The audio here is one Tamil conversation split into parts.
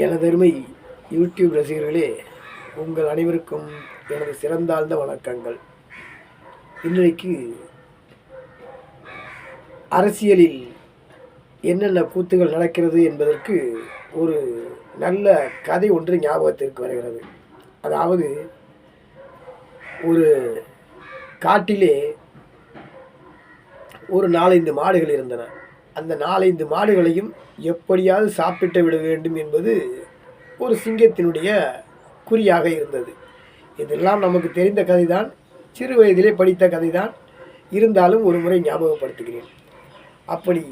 எனதருமை யூடியூப் ரசிகர்களே உங்கள் அனைவருக்கும் எனது சிறந்தாழ்ந்த வணக்கங்கள். இன்றைக்கு அரசியலில் என்னென்ன கூத்துகள் நடக்கிறது என்பதற்கு ஒரு நல்ல கதை ஒன்று ஞாபகத்திற்கு வருகிறது. அதாவது ஒரு காட்டிலே ஒரு நாலைந்து மாடுகள் இருந்தன. அந்த நாலைந்து மாடுகளையும் எப்படியாவது சாப்பிட்டு விட வேண்டும் என்பது ஒரு சிங்கத்தினுடைய குறியாக இருந்தது. இதெல்லாம் நமக்கு தெரிந்த கதைதான் சிறு வயதிலே படித்த கதைதான். இருந்தாலும் ஒரு முறை ஞாபகப்படுத்துகிறேன். அப்படி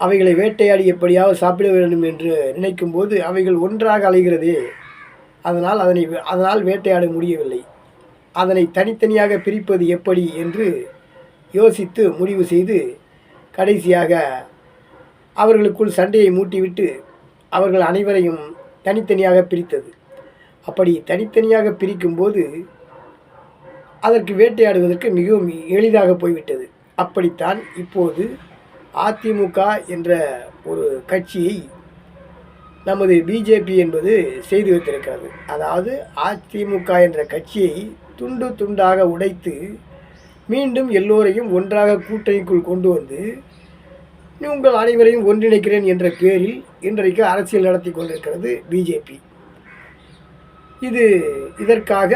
அவைகளை வேட்டையாடி எப்படியாவது சாப்பிட வேண்டும் என்று நினைக்கும்போது அவைகள் ஒன்றாக அலைகிறதே. அதனால் அதனை அதனால் வேட்டையாட முடியவில்லை. அதனை தனித்தனியாக பிரிப்பது எப்படி என்று யோசித்து முடிவு செய்து கடைசியாக அவர்களுக்குள் சண்டையை மூட்டிவிட்டு அவர்கள் அனைவரையும் தனித்தனியாக பிரித்தது. அப்படி தனித்தனியாக பிரிக்கும்போது அதற்கு வேட்டையாடுவதற்கு மிகவும் எளிதாக போய்விட்டது. அப்படித்தான் இப்போது அதிமுக என்ற ஒரு கட்சியை நமது பிஜேபி என்பது செய்து வைத்திருக்கிறது. அதாவது அதிமுக என்ற கட்சியை துண்டு துண்டாக உடைத்து மீண்டும் எல்லோரையும் ஒன்றாக கூட்டணிக்குள் கொண்டு வந்து உங்கள் அனைவரையும் ஒன்றிணைக்கிறேன் என்ற பேரில் இன்றைக்கு அரசியல் நடத்தி கொண்டிருக்கிறது பிஜேபி இது இதற்காக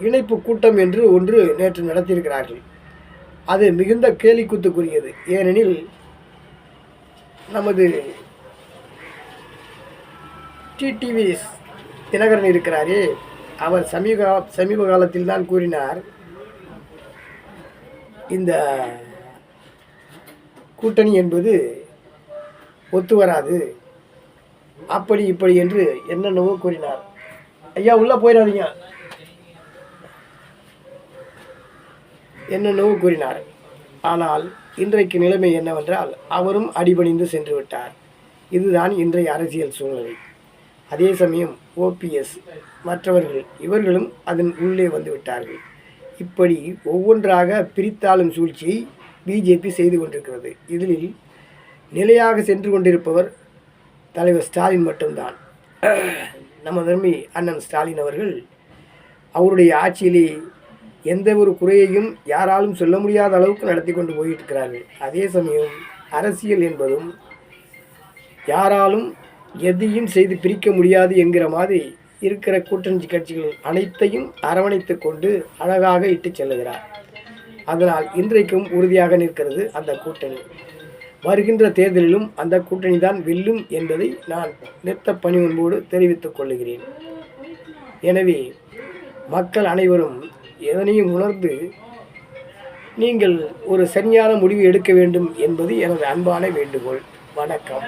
இணைப்பு கூட்டம் என்று ஒன்று நேற்று நடத்தியிருக்கிறார்கள். அது மிகுந்த கேலிக்கூத்துக்குரியது. ஏனெனில் நமது டிடிவி தினகரன் இருக்கிறாரே. அவர் சமீப சமீப காலத்தில் தான் கூறினார் இந்த கூட்டணி என்பது ஒத்து வராது. அப்படி இப்படி என்று என்னென்னவோ கூறினார். ஐயா உள்ளே போயிடாதீங்க. என்னென்னவோ கூறினார். ஆனால் இன்றைக்கு நிலைமை என்னவென்றால் அவரும் அடிபணிந்து சென்று விட்டார். இதுதான் இன்றைய அரசியல் சூழ்நிலை. அதே சமயம் ஓபிஎஸ் மற்றவர்கள் இவர்களும் அதன் உள்ளே வந்து விட்டார்கள். இப்படி ஒவ்வொன்றாக பிரித்தாளும் சூழ்ச்சியை பிஜேபி செய்து கொண்டிருக்கிறது. இதில் நிலையாக சென்று கொண்டிருப்பவர் தலைவர் ஸ்டாலின் மட்டும்தான். நம்ம தர்மி அண்ணன் ஸ்டாலின் அவர்கள் அவருடைய ஆட்சியிலே எந்த ஒரு குறையையும் யாராலும் சொல்ல முடியாத அளவுக்கு நடத்தி கொண்டு போயிட்டுருக்கிறார்கள். அதே சமயம் அரசியல் என்பதும் யாராலும் எதையும் செய்து பிரிக்க முடியாது என்கிற மாதிரி இருக்கிற கூட்டணி கட்சிகள் அனைத்தையும் அரவணைத்து கொண்டு அழகாக இட்டு செல்லுகிறார். அதனால் இன்றைக்கும் உறுதியாக நிற்கிறது அந்த கூட்டணி. வருகின்ற தேர்தலிலும் அந்த கூட்டணி தான் வெல்லும் என்பதை நான் நிறுத்த பணிவன்போடு தெரிவித்துக் கொள்ளுகிறேன் எனவே மக்கள் அனைவரும் எதனையும் உணர்ந்து நீங்கள் ஒரு சரியான முடிவு எடுக்க வேண்டும் என்பது எனது அன்பான வேண்டுகோள். வணக்கம்.